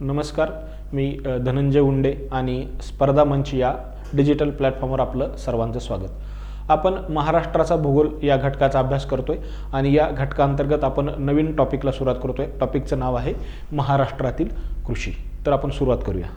नमस्कार मी धनंजय उंडे आणि स्पर्धा मंच या डिजिटल प्लॅटफॉर्मवर आपलं सर्वांचं स्वागत. आपण महाराष्ट्राचा भूगोल या घटकाचा अभ्यास करतोय आणि या घटकाअंतर्गत आपण नवीन टॉपिकला सुरुवात करतोय. टॉपिकचं नाव आहे महाराष्ट्रातील कृषी. तर आपण सुरुवात करूया.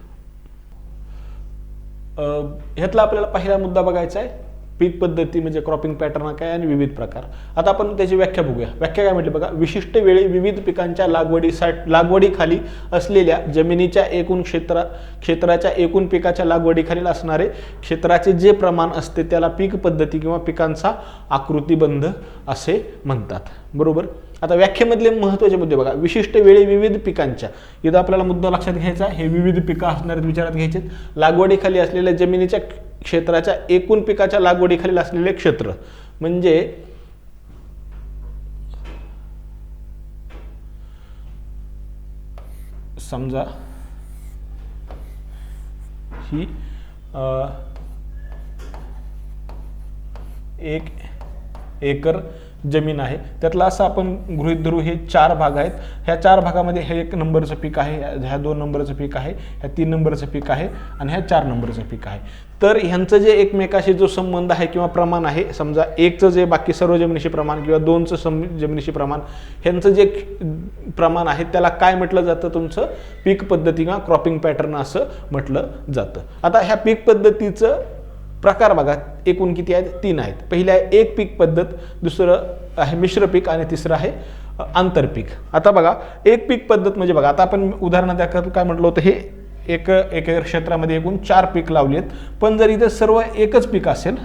ह्यातला आपल्याला पहिला मुद्दा बघायचा आहे. पीक पद्धती म्हणजे क्रॉपिंग पॅटर्न काय आणि विविध प्रकार. आता आपण त्याची व्याख्या बघूया. व्याख्या काय म्हटली बघा? विशिष्ट वेळी विविध पिकांच्या लागवडीसाठी लागवडीखाली असलेल्या जमिनीच्या एकूण क्षेत्रा क्षेत्राच्या एकूण पिकाच्या लागवडीखालील असणारे क्षेत्राचे जे प्रमाण असते त्याला पीक पद्धती किंवा पिकांचा आकृतीबंध असे म्हणतात. बरोबर? आता व्याख्येमधले महत्त्वाचे मुद्दे बघा. विशिष्ट वेळी विविध पिकांच्या. इथं आपल्याला मुद्दा लक्षात घ्यायचा हे विविध पिकं असणारे विचारात घ्यायचे लागवडीखाली असलेल्या जमिनीच्या क्षेत्राच्या एकूण पिकाच्या लागवडीखालील असलेले क्षेत्र. म्हणजे समजा ही एक एकर जमीन आहे. त्यातला असं आपण गृहित धरू हे चार भाग आहेत. ह्या चार भागामध्ये हे एक नंबरचं पीक आहे ह्या दोन नंबरचं पीक आहे ह्या तीन नंबरचं पीक आहे आणि ह्या चार नंबरचं पीक आहे. तर ह्यांचं जे एकमेकाशी जो संबंध आहे किंवा प्रमाण आहे समजा एकचं जे बाकी सर्व जमिनीशी प्रमाण किंवा दोनचं सम जमिनीशी प्रमाण ह्यांचं जे प्रमाण आहे त्याला काय म्हटलं जातं तुमचं? पीक पद्धती किंवा क्रॉपिंग पॅटर्न असं म्हटलं जातं. आता ह्या पीक पद्धतीचं प्रकार बघा एकूण किती आहेत? तीन आहेत. पहिलं आहे एक पीक पद्धत दुसरं आहे मिश्र पीक आणि तिसरं आहे आंतरपीक आता बघा एक पीक पद्धत म्हणजे बघा आता आपण उदाहरणार्थ काय म्हटलं होतं हे? एक एक एकर क्षेत्रामध्ये एकूण चार पीक लावली आहेत पण जर इथे सर्व एकच पीक असेल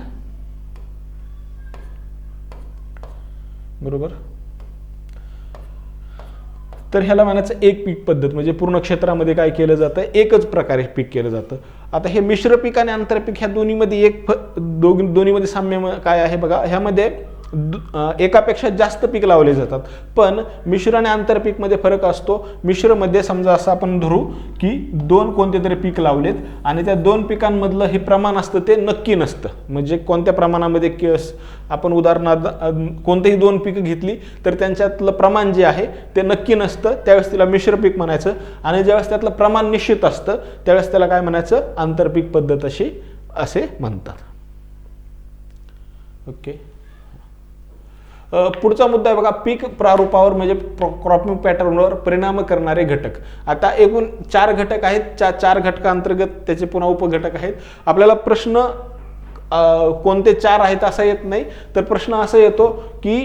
बरोबर? तर ह्याला म्हणायचं एक पीक पद्धत म्हणजे पूर्ण क्षेत्रामध्ये काय केलं जातं? एकच प्रकारे पीक केलं जातं. आता हे मिश्र पीक आणि आंतरपीक ह्या दोन्हीमध्ये एक फ दोघ दोन्हीमध्ये साम्य काय आहे बघा? ह्यामध्ये एकापेक्षा जास्त पीक लावले जातात. पण मिश्र आणि आंतरपीकमध्ये फरक असतो. मिश्रमध्ये समजा असं आपण धरू की दोन कोणते तरी पीक लावलेत आणि त्या दोन पिकांमधलं हे प्रमाण असतं ते नक्की नसतं. म्हणजे कोणत्या प्रमाणामध्ये केस आपण उदाहरणार्थ कोणतेही दोन पिकं घेतली तर त्यांच्यातलं प्रमाण जे आहे ते नक्की नसतं. त्यावेळेस तिला मिश्र पीक म्हणायचं आणि ज्यावेळेस त्यातलं प्रमाण निश्चित असतं त्यावेळेस त्याला काय म्हणायचं? आंतरपीक पद्धत अशी असे म्हणतात. ओके. पुढचा मुद्दा आहे बघा पीक प्रारूपावर म्हणजे क्रॉपिंग पॅटर्नवर परिणाम करणारे घटक. आता एकूण चार घटक आहेत चा चार घटकांतर्गत त्याचे पुन्हा उपघटक आहेत. आपल्याला प्रश्न कोणते चार आहेत असा येत नाही. तर प्रश्न असा येतो की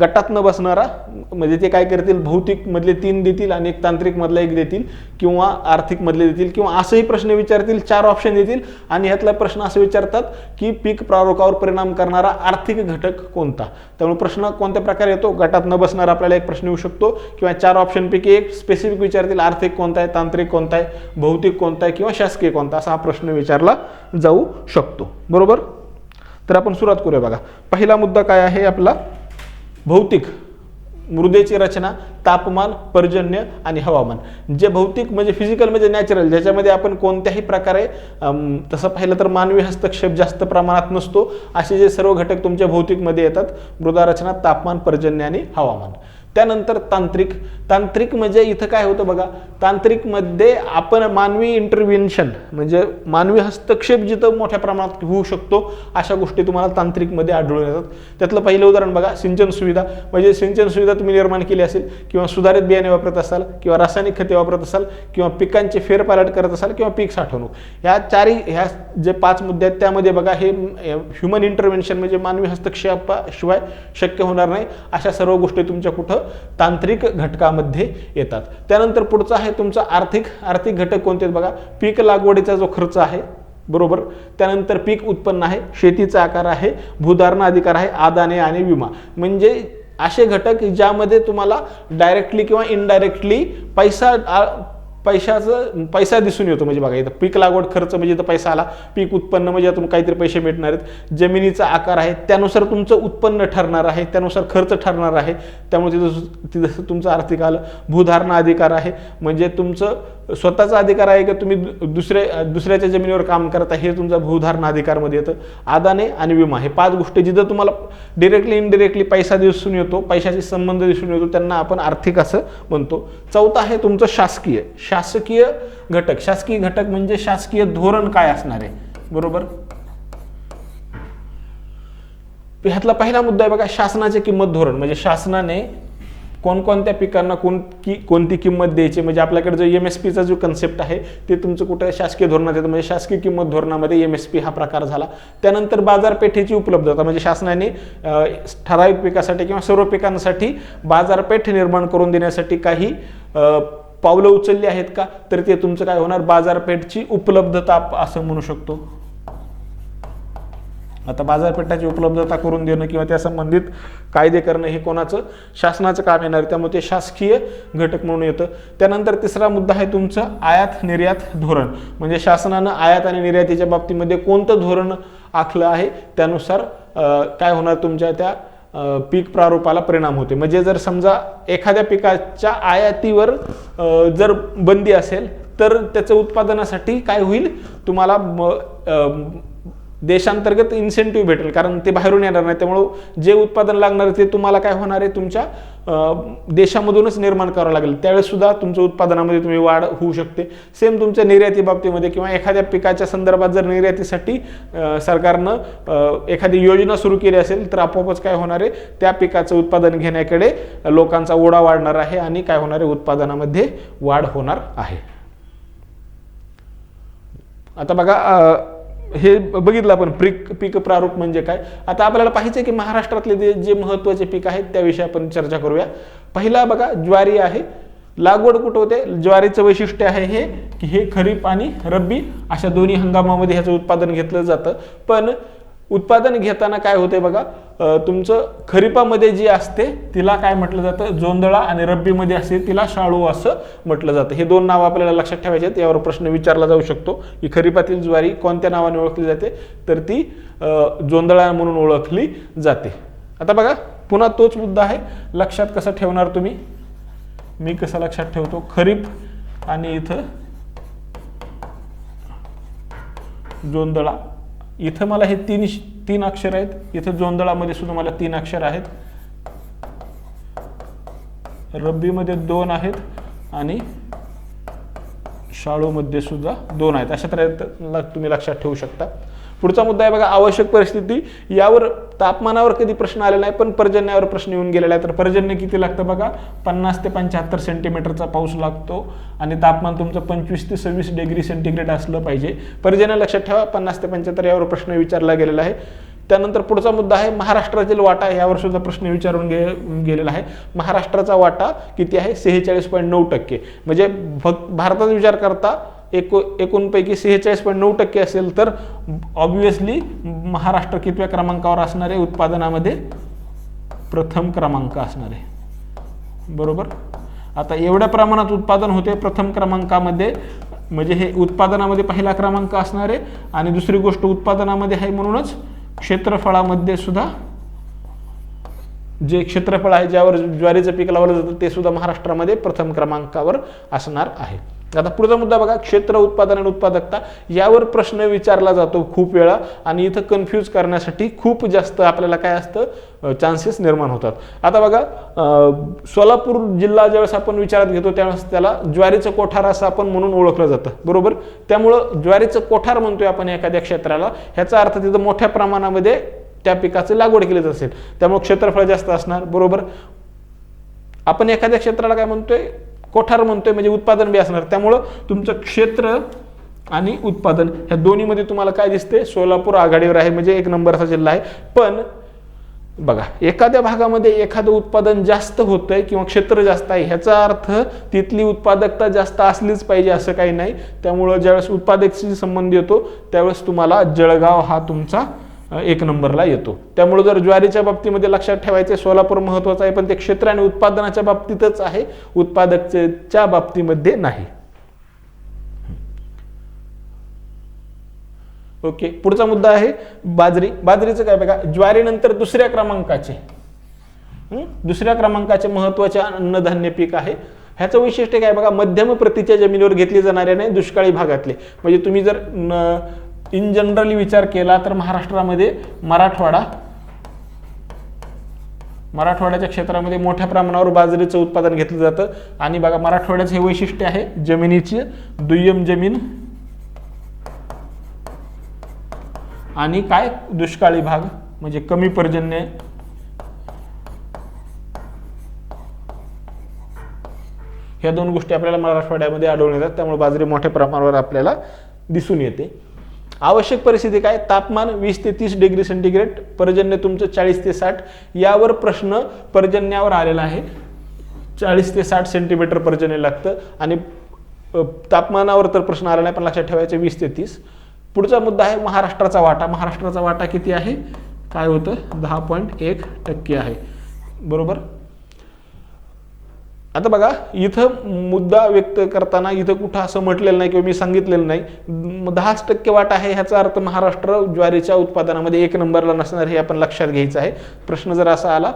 गटात न बसणारा म्हणजे ते काय करतील भौतिकमधले तीन देतील आणि एक तांत्रिकमधला एक देतील किंवा आर्थिकमधले देतील किंवा असंही प्रश्न विचारतील चार ऑप्शन देतील आणि ह्यातला प्रश्न असं विचारतात की पीक प्रारूपावर परिणाम करणारा आर्थिक घटक कोणता? त्यामुळे प्रश्न कोणत्या प्रकारे येतो? गटात न बसणारा आपल्याला एक प्रश्न येऊ शकतो किंवा चार ऑप्शनपैकी एक स्पेसिफिक विचारतील आर्थिक कोणता आहे तांत्रिक कोणता आहे भौतिक कोणता आहे किंवा शासकीय कोणता असा हा प्रश्न विचारला जाऊ शकतो. बरोबर? तर आपण सुरुवात करूया बघा. पहिला मुद्दा काय आहे आपला? भौतिक. मृदेची रचना तापमान पर्जन्य आणि हवामान. जे भौतिक म्हणजे फिजिकल म्हणजे नॅचरल ज्याच्यामध्ये आपण कोणत्याही प्रकारे तसं पाहिलं तर मानवी हस्तक्षेप जास्त प्रमाणात नसतो. असे जे सर्व घटक तुमच्या भौतिकमध्ये येतात मृदा रचना तापमान पर्जन्य आणि हवामान. त्यानंतर तांत्रिक. तांत्रिक म्हणजे इथं काय होतं बघा तांत्रिकमध्ये आपण मानवी इंटरव्हेन्शन म्हणजे मानवी हस्तक्षेप जिथं मोठ्या प्रमाणात होऊ शकतो अशा गोष्टी तुम्हाला तांत्रिकमध्ये आढळून येतात. त्यातलं पहिलं उदाहरण बघा सिंचन सुविधा. म्हणजे सिंचन सुविधा तुम्ही निर्माण केली असेल किंवा सुधारित बियाणे वापरत असाल किंवा रासायनिक खते वापरत असाल किंवा पिकांचे फेरपालट करत असाल किंवा पीक साठवणूक. ह्या चारही ह्या जे पाच मुद्दे आहेत त्यामध्ये बघा हे ह्युमन इंटरव्हेन्शन म्हणजे मानवी हस्तक्षेपाशिवाय शक्य होणार नाही. अशा सर्व गोष्टी तुमच्या कुठं तांत्रिक घटकामध्ये येतात. त्यानंतर पुढचा आहे तुमचा आर्थिक आर्थिक घटक कोणते आहेत बघा? पीक लागवडीचा जो खर्च आहे बरोबर? त्यानंतर पीक उत्पन्न आहे शेतीचा आकार आहे भूधारणा अधिकार आहे आदाने आणि विमा. म्हणजे असे घटक ज्यामध्ये तुम्हाला डायरेक्टली किंवा इनडायरेक्टली पैसा पैशाचं पैसा दिसून येतो. म्हणजे बघा इथं पीक लागवड खर्च म्हणजे इथं पैसा आला. पीक उत्पन्न म्हणजे यातून काहीतरी पैसे मिळणार आहेत. जमिनीचा आकार आहे. त्यानुसार तुमचं उत्पन्न ठरणार आहे. त्यानुसार खर्च ठरणार आहे. त्यामुळे तिथं तिथं तुमचं आर्थिक आलं. भूधारणा अधिकार आहे. म्हणजे तुमचं स्वतःचा अधिकार आहे की तुम्ही दु- दुसऱ्या दुसऱ्याच्या जमिनीवर काम करता हे तुमचा भूधारणा अधिकारमध्ये येतं. आदाने आणि विमा हे पाच गोष्टी जिथं तुम्हाला डिरेक्टली इनडिरेक्टली पैसा दिसून येतो पैशाशी संबंध दिसून येतो त्यांना आपण आर्थिक असं म्हणतो. चौथा आहे तुमचं शासकीय. शासकीय घटक. शासकीय घटक म्हणजे शासकीय धोरण काय असणार आहे? बरोबर? ह्यातला पहिला मुद्दा आहे बघा शासनाचे किंमत धोरण. म्हणजे शासनाने कोणकोणत्या पिकांना कोण की कोणती किंमत द्यायची? म्हणजे आपल्याकडे जो एम एस पीचा जो कन्सेप्ट आहे ते तुमचं कुठं शासकीय धोरणात येतं? म्हणजे शासकीय किंमत धोरणामध्ये एम एस पी हा प्रकार झाला. त्यानंतर बाजारपेठेची उपलब्धता. म्हणजे शासनाने ठराविक पिकासाठी किंवा सर्व पिकांसाठी बाजारपेठ निर्माण करून देण्यासाठी काही पावलं उचलली आहेत का? तर ते तुमचं काय होणार? बाजारपेठची उपलब्धता असं म्हणू शकतो. आता बाजारपेठाची उपलब्धता करून देणं किंवा त्या संबंधित कायदे करणं हे कोणाचं? शासनाचं काम येणार त्यामुळे ते शासकीय घटक म्हणून येतं. त्यानंतर तिसरा मुद्दा आहे तुमचं आयात निर्यात धोरण. म्हणजे शासनानं आयात आणि निर्यातीच्या बाबतीमध्ये कोणतं धोरण आखलं आहे? त्यानुसार काय होणार तुमच्या त्या पीक प्रारूपाला परिणाम होते म्हणजे जर समजा एखाद्या पिकाच्या आयातीवर जर बंदी असेल तर त्याचं उत्पादनासाठी काय होईल? तुम्हाला देशांतर्गत इन्सेंटिव्ह भेटेल. कारण ते बाहेरून येणार नाही. त्यामुळं जे उत्पादन लागणार ते तुम्हाला काय होणार आहे? तुमच्या देशामधूनच निर्माण करावं लागेल. त्यावेळेस सुद्धा तुमच्या उत्पादनामध्ये तुम्ही वाढ होऊ शकते. सेम तुमच्या निर्याती बाबतीमध्ये किंवा एखाद्या पिकाच्या संदर्भात जर निर्यातीसाठी सरकारनं एखादी योजना सुरू केली असेल तर आपोआपच काय होणार आहे? त्या पिकाचं उत्पादन घेण्याकडे लोकांचा ओढा वाढणार आहे आणि काय होणार आहे? उत्पादनामध्ये वाढ होणार आहे. आता बघा हे बघितलं आपण प्रिक पीक प्रारूप म्हणजे काय? आता आपल्याला पाहिजे की महाराष्ट्रातले जे जे महत्त्वाचे पीक आहेत त्याविषयी आपण चर्चा करूया. पहिला बघा ज्वारी आहे. लागवड कुठं होते? ज्वारीचं वैशिष्ट्य आहे हे की हे खरीप आणि रब्बी अशा दोन्ही हंगामामध्ये ह्याचं उत्पादन घेतलं जातं. पण उत्पादन घेताना काय होते बघा तुमचं खरीपामध्ये जी असते तिला काय म्हटलं जातं? जोंधळा आणि रब्बीमध्ये असते तिला शाळू असं म्हटलं जातं. हे दोन नावं आपल्याला लक्षात ठेवायचे आहेत यावर प्रश्न विचारला जाऊ शकतो. की खरीपातील ज्वारी कोणत्या नावाने ओळखली जाते? तर ती जोंदळा जोंधळा म्हणून ओळखली जाते. आता बघा पुन्हा तोच मुद्दा आहे. लक्षात कसं ठेवणार तुम्ही? मी कसं लक्षात ठेवतो? खरीप आणि इथं जोंधळा. इथं मला हे तीन तीन अक्षर आहेत. इथं जोंधळामध्ये सुद्धा मला तीन अक्षर आहेत. रब्बीमध्ये दोन आहेत आणि शाळूमध्ये सुद्धा दोन आहेत. अशा तऱ्हेला तुम्ही लक्षात ठेवू शकता. पुढचा मुद्दा आहे बघा आवश्यक परिस्थिती. यावर तापमानावर कधी प्रश्न आलेला नाही पण पर्जन्यावर प्रश्न येऊन गेलेला आहे तर पर्जन्य किती लागतं बघा? पन्नास ते पंच्याहत्तर सेंटीमीटरचा पाऊस लागतो आणि तापमान तुमचं पंचवीस ते सव्वीस डिग्री सेंटीग्रेड असलं पाहिजे. पर्जन्य लक्षात ठेवा पन्नास ते पंच्याहत्तर यावर प्रश्न विचारला गेलेला आहे. त्यानंतर पुढचा मुद्दा आहे महाराष्ट्रातील वाटा यावर सुद्धा प्रश्न विचारून गे गेलेला आहे. महाराष्ट्राचा वाटा किती आहे? सेहेचाळीस पॉईंट नऊ टक्के. म्हणजे फक्त भारतात विचार करता एको एकूणपैकी सेहेचाळीस पॉईंट नऊ टक्के असेल तर ऑब्विसली महाराष्ट्र कितव्या क्रमांकावर असणार आहे? उत्पादनामध्ये प्रथम क्रमांक असणार आहे. बरोबर? आता एवढ्या प्रमाणात उत्पादन होते प्रथम क्रमांकामध्ये म्हणजे हे उत्पादनामध्ये पहिला क्रमांक असणार आहे. आणि दुसरी गोष्ट उत्पादनामध्ये आहे म्हणूनच क्षेत्रफळामध्ये सुद्धा जे क्षेत्रफळ आहे ज्यावर ज्वारीचं पीक लावलं जातं ते सुद्धा महाराष्ट्रामध्ये प्रथम क्रमांकावर असणार आहे. आता पुढचा मुद्दा बघा क्षेत्र उत्पादन आणि उत्पादकता यावर प्रश्न विचारला जातो खूप वेळा आणि इथं कन्फ्यूज करण्यासाठी खूप जास्त आपल्याला काय असतं चान्सेस निर्माण होतात. आता बघा सोलापूर जिल्हा ज्यावेळेस आपण विचारात घेतो त्यावेळेस त्याला ज्वारीचं कोठार असं आपण म्हणून ओळखलं जातं. बरोबर? त्यामुळं ज्वारीचं कोठार म्हणतोय आपण एखाद्या क्षेत्राला ह्याचा अर्थ तिथं मोठ्या प्रमाणामध्ये त्या पिकाची लागवड केली जात. असेल त्यामुळे क्षेत्रफळ जास्त असणार बरोबर? आपण एखाद्या क्षेत्राला काय म्हणतोय कोठार म्हणतोय म्हणजे उत्पादन बी असणार. त्यामुळं तुमचं क्षेत्र आणि उत्पादन ह्या दोन्हीमध्ये तुम्हाला काय दिसते सोलापूर आघाडीवर आहे म्हणजे एक नंबरचा जिल्हा आहे. पण बघा एखाद्या भागामध्ये एखादं उत्पादन जास्त होतंय किंवा क्षेत्र जास्त आहे ह्याचा अर्थ तिथली उत्पादकता जास्त असलीच पाहिजे असं काही नाही. त्यामुळं ज्यावेळेस उत्पादकशी संबंध येतो त्यावेळेस तुम्हाला जळगाव हा तुमचा एक नंबरला येतो. त्यामुळे जर ज्वारीच्या बाबतीमध्ये लक्षात ठेवायचे सोलापूर महत्वाचं आहे पण ते क्षेत्र आणि उत्पादनाच्या बाबतीतच आहे उत्पादकच्या बाबतीमध्ये नाही. ओके पुढचा मुद्दा आहे बाजरी. बाजरीचं काय बघा ज्वारीनंतर दुसऱ्या क्रमांकाचे. दुसऱ्या क्रमांकाचे महत्त्वाचे अन्नधान्य पीक आहे. ह्याचं वैशिष्ट्य काय बघा मध्यम प्रतीच्या जमिनीवर घेतली जाणारे नाही दुष्काळी भागातले. म्हणजे तुम्ही जर इन जनरली विचार केला तर महाराष्ट्रामध्ये मराठवाडा मराठवाड्याच्या क्षेत्रामध्ये मोठ्या प्रमाणावर बाजरीचं उत्पादन घेतलं जातं. आणि बघा मराठवाड्याचं हे वैशिष्ट्य आहे जमिनीची दुय्यम जमीन आणि काय? दुष्काळी भाग म्हणजे कमी पर्जन्य. ह्या दोन गोष्टी आपल्याला मराठवाड्यामध्ये आढळून येतात त्यामुळे बाजरी मोठ्या प्रमाणावर आपल्याला दिसून येते. आवश्यक परिस्थिती काय? तापमान वीस ते तीस डिग्री सेंटीग्रेड पर्जन्य तुमचं चाळीस ते साठ. यावर प्रश्न पर्जन्यावर आलेला आहे. चाळीस ते साठ सेंटीमीटर पर्जन्य लागतं. आणि तापमानावर तर प्रश्न आला नाही पण लक्षात ठेवायचे वीस ते तीस. पुढचा मुद्दा आहे महाराष्ट्राचा वाटा. महाराष्ट्राचा वाटा किती आहे? काय होतं? दहा पॉईंट एक टक्के आहे. बरोबर? आता बघा इथं मुद्दा व्यक्त करताना इथं कुठं असं म्हटलेलं नाही किंवा मी सांगितलेलं नाही. दहाच टक्के वाट आहे ह्याचा अर्थ महाराष्ट्र ज्वारीच्या उत्पादनामध्ये एक नंबरला नसणार हे आपण लक्षात घ्यायचं आहे. प्रश्न जर असा आला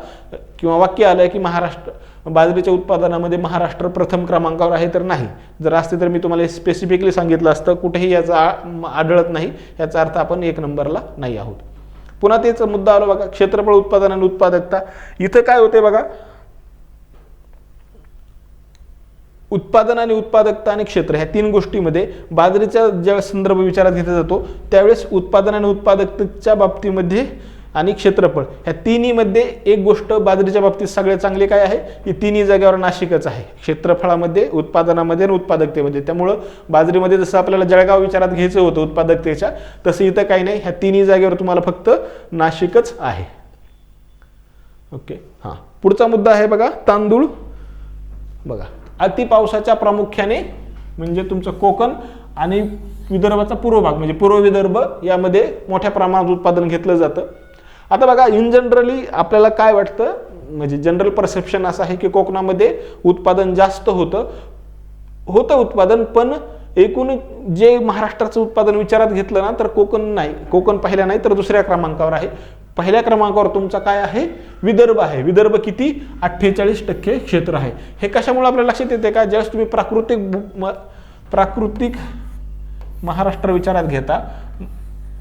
किंवा वाक्य आलं की महाराष्ट्र बाजरीच्या उत्पादनामध्ये महाराष्ट्र प्रथम क्रमांकावर आहे तर नाही. जर असते तर मी तुम्हाला स्पेसिफिकली सांगितलं असतं कुठेही याचा आढळत नाही. याचा अर्थ आपण एक नंबरला नाही आहोत. पुन्हा तेच मुद्दा आला बघा क्षेत्रफळ उत्पादन आणि उत्पादकता. इथं काय होते बघा उत्पादन आणि उत्पादकता आणि क्षेत्र ह्या तीन गोष्टीमध्ये बाजरीचा ज्या संदर्भ विचारात घेतला जातो त्यावेळेस उत्पादन आणि उत्पादकतेच्या बाबतीमध्ये आणि क्षेत्रफळ ह्या तिन्हीमध्ये एक गोष्ट बाजरीच्या बाबतीत सगळ्यात चांगली काय आहे? की तिन्ही जागेवर नाशिकच आहे. क्षेत्रफळामध्ये उत्पादनामध्ये आणि उत्पादकतेमध्ये. त्यामुळं बाजरीमध्ये जसं आपल्याला जळगाव विचारात घ्यायचं होतं उत्पादकतेच्या तसं इथं काही नाही. ह्या तिन्ही जागेवर तुम्हाला फक्त नाशिकच आहे. ओके हां. पुढचा मुद्दा आहे बघा तांदूळ. बघा. अति पावसाच्या प्रामुख्याने म्हणजे तुमचं कोकण आणि विदर्भाचा पूर्व भाग म्हणजे पूर्व विदर्भ यामध्ये मोठ्या प्रमाणात उत्पादन घेतलं जातं. आता बघा इन जनरली आपल्याला काय वाटतं? म्हणजे जनरल परसेप्शन असं आहे की कोकणामध्ये उत्पादन जास्त होतं. होतं उत्पादन पण एकूण जे महाराष्ट्राचं उत्पादन विचारात घेतलं ना तर कोकण नाही. कोकण पहिल्या नाही तर दुसऱ्या क्रमांकावर आहे. पहिल्या क्रमांकावर तुमचा काय आहे? विदर्भ आहे. विदर्भ किती? अठ्ठेचाळीस टक्के क्षेत्र आहे. हे कशामुळे आपल्याला लक्षात येते का? ज्यावेळेस तुम्ही प्राकृतिक म- प्राकृतिक महाराष्ट्र विचारात घेता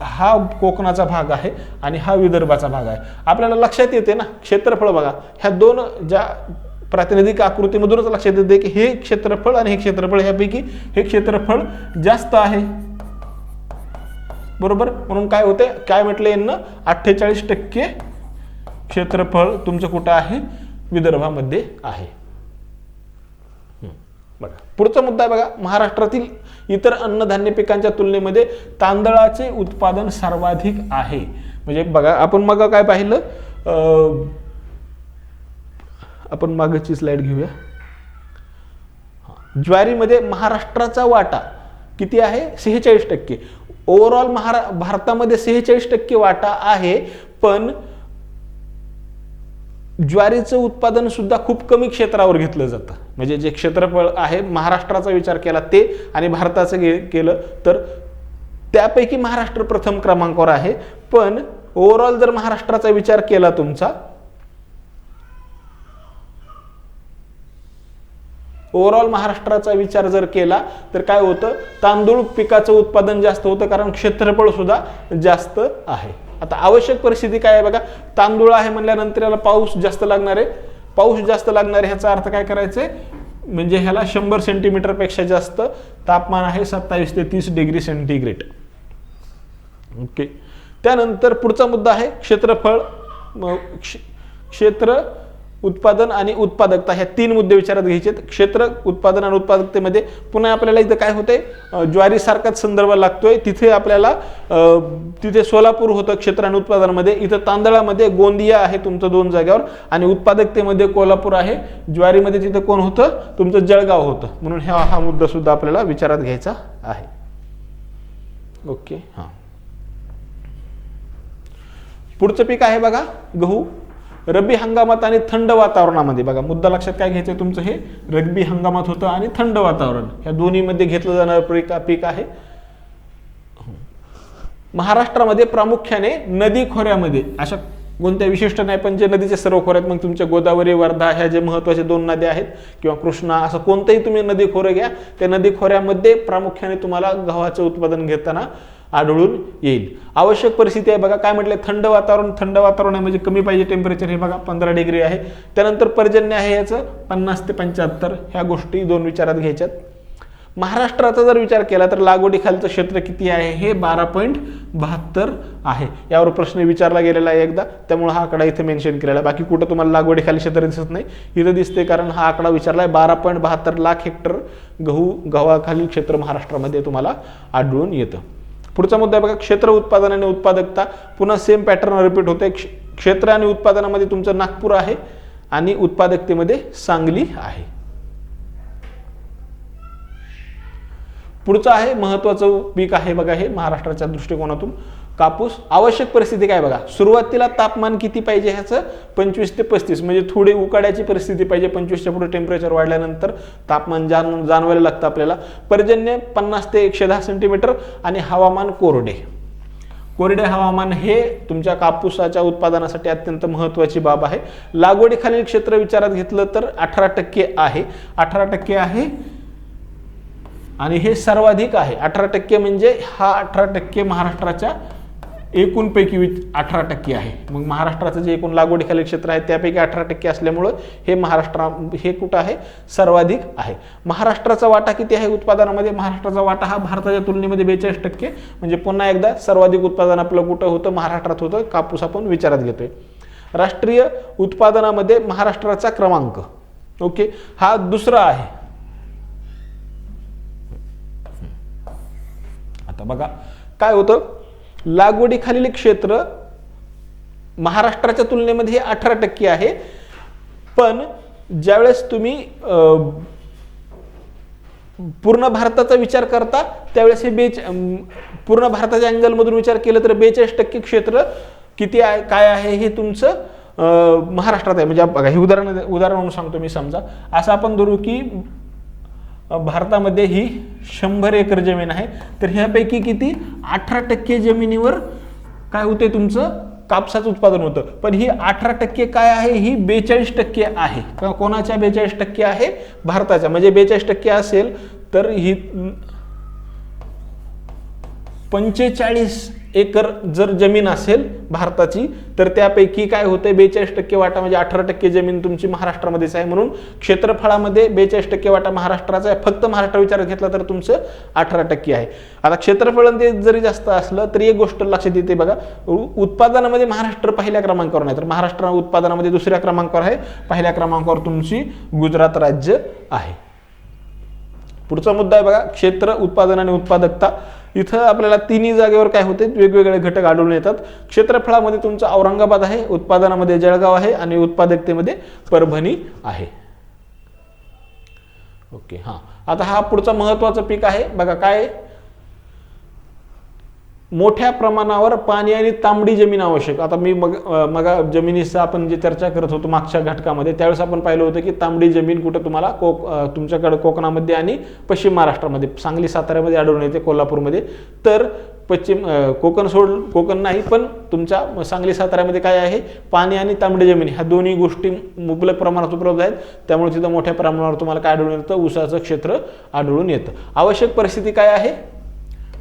हा कोकणाचा भाग आहे आणि हा विदर्भाचा भाग आहे. आपल्याला लक्षात येते ना? क्षेत्रफळ बघा. ह्या दोन ज्या प्रातिनिधिक आकृतीमधूनच लक्षात येते की हे क्षेत्रफळ आणि हे क्षेत्रफळ ह्यापैकी हे क्षेत्रफळ जास्त आहे. बरोबर? म्हणून काय होते? काय म्हटलं यांना? अठ्ठेचाळीस टक्के क्षेत्रफळ तुमचं कुठं आहे? विदर्भामध्ये आहे. बघा. पुढचा मुद्दा आहे बघा. महाराष्ट्रातील इतर अन्नधान्य पिकांच्या तुलनेमध्ये तांदळाचे उत्पादन सर्वाधिक आहे. म्हणजे बघा आपण मग काय पाहिलं? आपण मागची स्लाइड घेऊया. ज्वारीमध्ये महाराष्ट्राचा वाटा किती आहे? सेहेचाळीस टक्के. ओव्हरऑल महारा भारतामध्ये सेहेचाळीस टक्के वाटा आहे पण ज्वारीचं उत्पादन सुद्धा खूप कमी क्षेत्रावर घेतलं जातं. म्हणजे जे क्षेत्रफळ आहे महाराष्ट्राचा विचार केला ते आणि भारताचं गे केलं तर त्यापैकी महाराष्ट्र प्रथम क्रमांकावर आहे. पण ओव्हरऑल जर महाराष्ट्राचा विचार केला तुमचा ओव्हरऑल महाराष्ट्राचा विचार जर केला तर काय होतं? तांदूळ पिकाचं उत्पादन जास्त होतं कारण क्षेत्रफळ सुद्धा जास्त आहे. आता आवश्यक परिस्थिती काय आहे बघा? तांदूळ आहे म्हणल्यानंतर याला पाऊस जास्त लागणार आहे. पाऊस जास्त लागणार आहे ह्याचा अर्थ काय करायचं म्हणजे ह्याला शंभर सेंटीमीटरपेक्षा जास्त तापमान आहे सत्तावीस ते तीस डिग्री सेंटीग्रेड ओके त्यानंतर पुढचा मुद्दा आहे क्षेत्रफळ. क्ष- क्षेत्र उत्पादन आणि उत्पादकता ह्या तीन मुद्दे विचारात घ्यायचे आहेत. क्षेत्र उत्पादन आणि उत्पादकतेमध्ये पुन्हा आपल्याला इथं काय होते ज्वारीसारखाच संदर्भ लागतोय. तिथे आपल्याला तिथे सोलापूर होतं क्षेत्र आणि उत्पादनामध्ये. इथं तांदळामध्ये गोंदिया आहे तुमचं दोन जाग्यावर आणि उत्पादकतेमध्ये कोल्हापूर आहे. ज्वारीमध्ये तिथं कोण होतं? तुमचं जळगाव होतं. म्हणून हा हा मुद्दा सुद्धा आपल्याला विचारात घ्यायचा आहे. ओके हां. पुढचं पीक आहे बघा गहू. रब्बी हंगामात आणि थंड वातावरणामध्ये. बघा मुद्दा लक्षात काय घ्यायचं तुमचं हे? रब्बी हंगामात होतं आणि थंड वातावरण. ह्या दोन्हीमध्ये घेतलं जाणारं पीक पीक आहे. हो. महाराष्ट्रामध्ये प्रामुख्याने नदी खोऱ्यामध्ये अशा कोणत्या विशिष्ट नाही पण जे नदीच्या सर्व खोऱ्यात मग तुमच्या गोदावरी वर्धा ह्या जे महत्त्वाचे दोन नद्या आहेत किंवा कृष्णा असं कोणतंही तुम्ही नदी खोरं घ्या त्या नदी खोऱ्यामध्ये प्रामुख्याने तुम्हाला गव्हाचं उत्पादन घेताना आढळून येईल. आवश्यक परिस्थिती आहे बघा. काय म्हटलं थंड वातावरण थंड वातावरण आहे. म्हणजे कमी पाहिजे टेम्परेचर हे बघा. पंधरा डिग्री आहे. त्यानंतर पर्जन्य आहे याचं पन्नास ते पंच्याहत्तर. ह्या गोष्टी दोन विचारात घ्यायच्यात. महाराष्ट्राचा जर विचार केला तर लागवडीखालचं क्षेत्र किती आहे? हे बारा पॉईंट बहात्तर आहे. यावर प्रश्न विचारला गेलेला आहे एकदा. त्यामुळे हा आकडा इथे मेन्शन केलेला आहे. बाकी कुठं तुम्हाला लागवडीखाली क्षेत्र दिसत नाही. इथं दिसते कारण हा आकडा विचारला आहे बारा पॉईंट बहात्तर लाख हेक्टर गहू गव्हाखालील क्षेत्र महाराष्ट्रामध्ये तुम्हाला आढळून येतं. पुढचा मुद्दा बघा क्षेत्र उत्पादन आणि उत्पादकता. पुन्हा सेम पॅटर्न रिपीट होते क्षेत्र आणि उत्पादनामध्ये तुमचं नागपूर आहे आणि उत्पादकतेमध्ये सांगली आहे. पुढचं आहे महत्वाचं पीक आहे बघा हे महाराष्ट्राच्या दृष्टिकोनातून. कापूस आवश्यक परिस्थिती काय बघा? सुरुवातीला तापमान किती पाहिजे ह्याचं? पंचवीस ते पस्तीस. म्हणजे थोडी उकाड्याची परिस्थिती पाहिजे पंचवीसच्या पुढे टेम्परेचर वाढल्यानंतर तापमान जाण जाणवायला लागतं आपल्याला. पर्जन्य पन्नास ते एकशे दहा सेंटीमीटर आणि हवामान कोरडे. कोरडे हवामान हे तुमच्या कापूसाच्या उत्पादनासाठी अत्यंत महत्त्वाची बाब आहे. लागवडीखालील क्षेत्र विचारात घेतलं तर अठरा टक्के आहे. अठरा टक्के आहे आणि हे सर्वाधिक आहे. अठरा टक्के म्हणजे हा अठरा टक्के महाराष्ट्राच्या एकूणपैकी अठरा टक्के आहे. मग महाराष्ट्राचं जे एकूण लागवडीखालील क्षेत्र आहे त्यापैकी अठरा टक्के असल्यामुळं हे महाराष्ट्रा हे कुठं आहे? सर्वाधिक आहे. महाराष्ट्राचा वाटा किती आहे उत्पादनामध्ये? महाराष्ट्राचा वाटा हा भारताच्या तुलनेमध्ये बेचाळीस टक्के. म्हणजे पुन्हा एकदा सर्वाधिक उत्पादन आपलं कुठं होतं? महाराष्ट्रात होतं. कापूस आपण विचारात घेतोय. राष्ट्रीय उत्पादनामध्ये महाराष्ट्राचा क्रमांक. ओके? हा दुसरा आहे. आता बघा. काय होतं? लागवडीखालील क्षेत्र महाराष्ट्राच्या तुलनेमध्ये हे अठरा टक्के आहे. पण ज्यावेळेस तुम्ही पूर्ण भारताचा विचार करता त्यावेळेस हे बेच पूर्ण भारताच्या अँगलमधून विचार केलं तर बेचाळीस टक्के क्षेत्र किती आहे काय आहे हे तुमचं महाराष्ट्रात आहे. म्हणजे बघा हे उदाहरण उदाहरण म्हणून सांगतो मी समजा. असं आपण धरू की भारतामध्ये ही शंभर एकर जमीन आहे. तर ह्यापैकी किती? अठरा टक्के जमिनीवर काय होते तुमचं? कापसाचं उत्पादन होतं. पण ही अठरा टक्के काय आहे? ही बेचाळीस टक्के आहे. किंवा कोणाच्या बेचाळीस टक्के आहे? भारताच्या. म्हणजे बेचाळीस टक्के असेल तर ही पंचेचाळीस एकर जर जमीन असेल भारताची तर त्यापैकी काय होते बेचाळीस टक्के वाटा म्हणजे अठरा टक्के जमीन तुमची महाराष्ट्रामध्येच आहे. म्हणून क्षेत्रफळामध्ये बेचाळीस टक्के वाटा महाराष्ट्राचा आहे. फक्त महाराष्ट्र विचारात घेतला तर तुमचं अठरा टक्के आहे. आता क्षेत्रफळ ते जरी जास्त असलं तरी एक गोष्ट लक्षात येते बघा. उत्पादनामध्ये महाराष्ट्र पहिल्या क्रमांकावर नाही तर महाराष्ट्र उत्पादनामध्ये दुसऱ्या क्रमांकावर आहे. पहिल्या क्रमांकावर तुमची गुजरात राज्य आहे. पुढचा मुद्दा आहे बघा क्षेत्र उत्पादन आणि उत्पादकता. इथं आपल्याला तिन्ही जागेवर काय होते? वेगवेगळे घटक आढळून येतात. क्षेत्रफळामध्ये तुमचं औरंगाबाद आहे उत्पादनामध्ये जळगाव आहे आणि उत्पादकतेमध्ये परभणी आहे. ओके हां. आता हा पुढचा महत्त्वाचं पीक आहे. बघा काय आहे? मोठ्या प्रमाणावर पाणी आणि तांबडी जमीन आवश्यक. आता मी मग मगा मग आपण जे चर्चा करत होतो मागच्या घटकामध्ये त्यावेळेस आपण पाहिलं होतं की तांबडी जमीन कुठं तुम्हाला कोक तुमच्याकडे कोकणामध्ये आणि पश्चिम महाराष्ट्रामध्ये सांगली साताऱ्यामध्ये आढळून येते कोल्हापूरमध्ये. तर पश्चिम कोकण सोड कोकण नाही पण तुमच्या सांगली साताऱ्यामध्ये काय आहे? पाणी आणि तांबडी जमीन ह्या दोन्ही गोष्टी मुबलक प्रमाणात उपलब्ध आहेत. त्यामुळे तिथं मोठ्या प्रमाणावर तुम्हाला काय आढळून येतं? उसाचं क्षेत्र आढळून येतं. आवश्यक परिस्थिती काय आहे?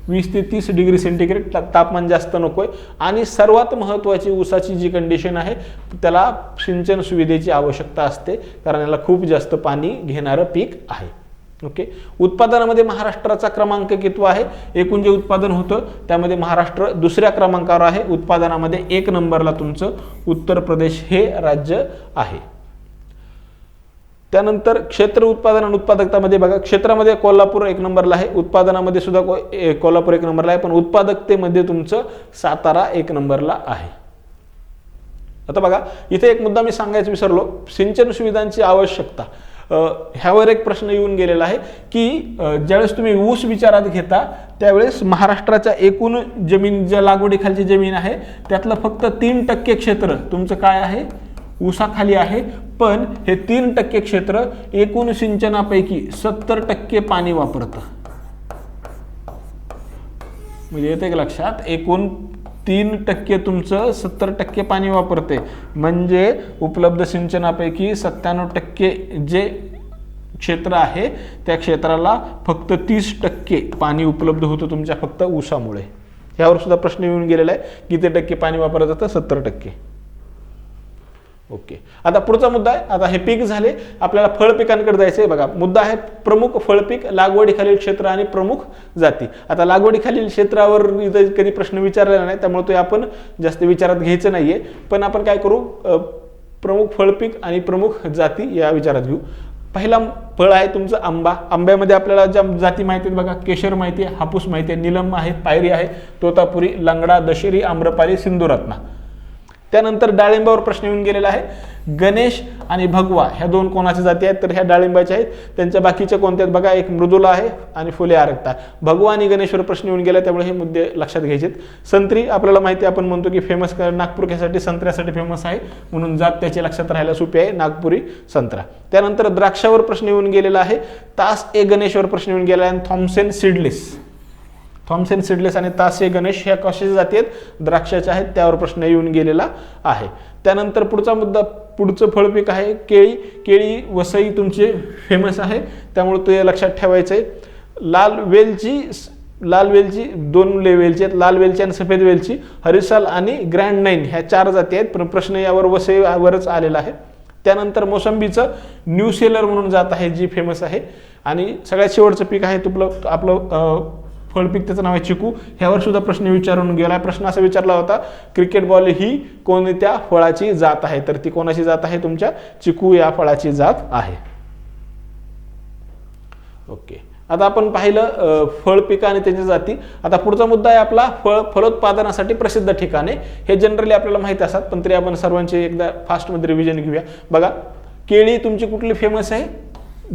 वीस ते तीस डिग्री सेंटीग्रेड ता- तापमान जास्त नको आहे आणि सर्वात महत्त्वाची ऊसाची जी कंडिशन आहे त्याला सिंचन सुविधेची आवश्यकता असते कारण याला खूप जास्त पाणी घेणारं पीक आहे. ओके? उत्पादनामध्ये महाराष्ट्राचा क्रमांक कितवा आहे? एकूण जे उत्पादन होतं त्यामध्ये महाराष्ट्र दुसऱ्या क्रमांकावर आहे. उत्पादनामध्ये एक नंबरला तुमचं उत्तर प्रदेश हे राज्य आहे. त्यानंतर क्षेत्र उत्पादन आणि उत्पादकतामध्ये बघा क्षेत्रामध्ये कोल्हापूर एक नंबरला आहे उत्पादनामध्ये सुद्धा को- ए- कोल्हापूर एक नंबरला आहे पण उत्पादकतेमध्ये तुमचं सातारा एक नंबरला आहे. आता बघा इथे एक मुद्दा मी सांगायचं विसरलो. सिंचन सुविधांची आवश्यकता. ह्यावर एक प्रश्न येऊन गेलेला आहे की ज्यावेळेस तुम्ही ऊस विचारात घेता त्यावेळेस महाराष्ट्राच्या एकूण जमीन ज्या लागवडीखालची जमीन आहे त्यातलं फक्त तीन टक्के क्षेत्र तुमचं काय आहे? ऊसाखाली आहे. पण हे तीन टक्के क्षेत्र एकूण सिंचनापैकी सत्तर टक्के पाणी वापरतं. म्हणजे येते का लक्षात? एकूण तीन टक्के तुमचं सत्तर टक्के पाणी वापरते. म्हणजे उपलब्ध सिंचनापैकी सत्त्याण्णव टक्के जे क्षेत्र आहे त्या क्षेत्राला फक्त तीस टक्के पाणी उपलब्ध होतं तुमच्या फक्त ऊसामुळे. ह्यावर सुद्धा प्रश्न येऊन गेलेला आहे किती टक्के पाणी वापरलं जातं? सत्तर टक्के. ओके. आता पुढचा मुद्दा आहे. आता हे पीक झाले. आपल्याला फळ पिकांकडे जायचं आहे बघा मुद्दा आहे प्रमुख फळपीक लागवडीखालील क्षेत्र आणि प्रमुख जाती. आता लागवडीखालील क्षेत्रावर कधी प्रश्न विचारलेला नाही त्यामुळे तो आपण जास्त विचारात घ्यायचं नाहीये. पण आपण काय करू? प्रमुख फळपीक आणि प्रमुख जाती या विचारात घेऊ. पहिला फळ आहे तुमचं आंबा. आंब्यामध्ये आपल्याला ज्या जाती माहिती आहेत बघा केशर माहिती आहे हापूस माहिती आहे निलम आहे पायरी आहे तोतापुरी लंगडा दशेरी आम्रपाली सिंधुरत्ना. त्यानंतर डाळिंबावर प्रश्न येऊन गेलेला आहे. गणेश आणि भगवा ह्या दोन कोणाच्या जाती आहेत? तर ह्या डाळिंबाच्या आहेत. त्यांच्या बाकीच्या कोणत्या आहेत? बघा एक मृदुला आहे आणि फुले आरक्ता भगवा आणि गणेशवर प्रश्न येऊन गेला त्यामुळे हे मुद्दे लक्षात घ्यायचे संत्री आपल्याला माहिती आपण म्हणतो की फेमस नागपूर घ्यासाठी संत्र्यासाठी फेमस आहे. म्हणून जात त्याची लक्षात राहायला सोपी आहे नागपुरी संत्रा. त्यानंतर द्राक्षावर प्रश्न येऊन गेलेला आहे. तास ए गणेशवर प्रश्न येऊन गेला आहे आणि थॉम्सन सिडलिस. थॉम्सन सिडलेस आणि तासे गणेश ह्या कशाच्या जाती आहेत द्राक्षाच्या आहेत. त्यावर प्रश्न येऊन गेलेला आहे. त्यानंतर पुढचा मुद्दा पुढचं फळपीक आहे. केळी केळी वसई तुमचे फेमस आहे. त्यामुळे ते लक्षात ठेवायचं आहे. लाल वेलची लाल वेलची दोन ले वेलची आहेत. लाल वेलची आणि सफेद वेलची. हरिसाल आणि ग्रँड नाईन ह्या चार जाती आहेत. पण प्रश्न यावर वसईवरच आलेला आहे. त्यानंतर मोसंबीचं न्यू सेलर म्हणून जात आहे जी फेमस आहे. आणि सगळ्यात शेवटचं पीक आहे तुपलं आपलं फळपीक त्याचं नाव आहे चिकू. ह्यावर सुद्धा प्रश्न विचारून गेला. प्रश्न असा विचारला होता क्रिकेट बॉल ही कोणत्या फळाची जात आहे? तर ती कोणाची जात आहे? तुमच्या चिकू या फळाची जात आहे. ओके. आता आपण पाहिलं फळ पिकं आणि त्याची जाती. आता पुढचा मुद्दा आहे आपला फळ फलोत्पादनासाठी प्रसिद्ध ठिकाणे. हे जनरली आपल्याला माहिती असतात पण तरी आपण सर्वांचे एकदा फास्टमध्ये रिव्हिजन घेऊया. बघा केळी तुमची कुठली फेमस आहे?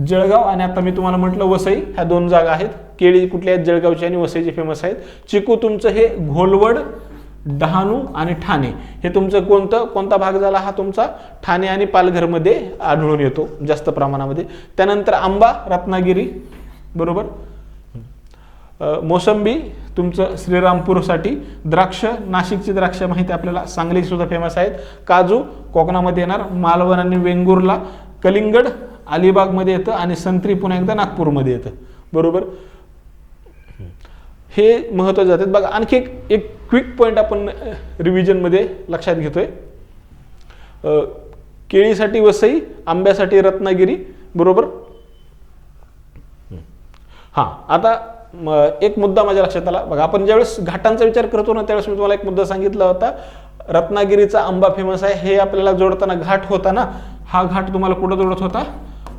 जळगाव आणि आता मी तुम्हाला म्हटलं वसई ह्या दोन जागा आहेत. केळी कुठले आहेत? जळगावची आणि वसईचे फेमस आहेत. चिकू तुमचं हे घोलवड डहाणू आणि ठाणे. हे तुमचं कोणतं? कोणता भाग झाला हा तुमचा? ठाणे आणि पालघरमध्ये आढळून येतो जास्त प्रमाणामध्ये. त्यानंतर आंबा रत्नागिरी बरोबर? मोसंबी तुमचं श्रीरामपूरसाठी. द्राक्ष नाशिकची द्राक्ष माहिती आपल्याला सांगली सुद्धा फेमस आहेत. काजू कोकणामध्ये येणार. मालवण आणि वेंगुर्ला. कलिंगड अलिबागमध्ये येतं आणि संत्री पुन्हा एकदा नागपूरमध्ये येतं. बरोबर? हे महत्त्वाचे जातात. बघा आणखी एक एक क्विक पॉईंट आपण रिव्हिजनमध्ये लक्षात घेतोय. आहे केळीसाठी वसई आंब्यासाठी रत्नागिरी बरोबर? हां आता एक मुद्दा माझ्या लक्षात आला. बघा आपण ज्यावेळेस घाटांचा विचार करतो ना त्यावेळेस मी तुम्हाला एक मुद्दा सांगितला होता. रत्नागिरीचा आंबा फेमस आहे. हे आपल्याला जोडताना घाट होता ना हा घाट तुम्हाला कुठं जोडत होता?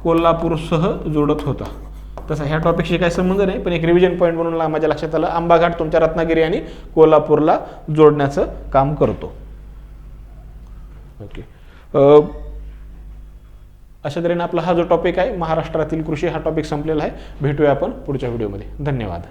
कोल्हापूरसह जोडत होता. तसा ह्या टॉपिकशी काही संबंध नाही पण एक रिव्हिजन पॉईंट म्हणून माझ्या लक्षात आलं. आंबाघाट तुमच्या रत्नागिरी आणि कोल्हापूरला जोडण्याचं काम करतो. ओके अशा तऱ्हेने आपला हा जो टॉपिक आहे महाराष्ट्रातील कृषी हा टॉपिक संपलेला आहे. भेटूया आपण पुढच्या व्हिडिओमध्ये धन्यवाद.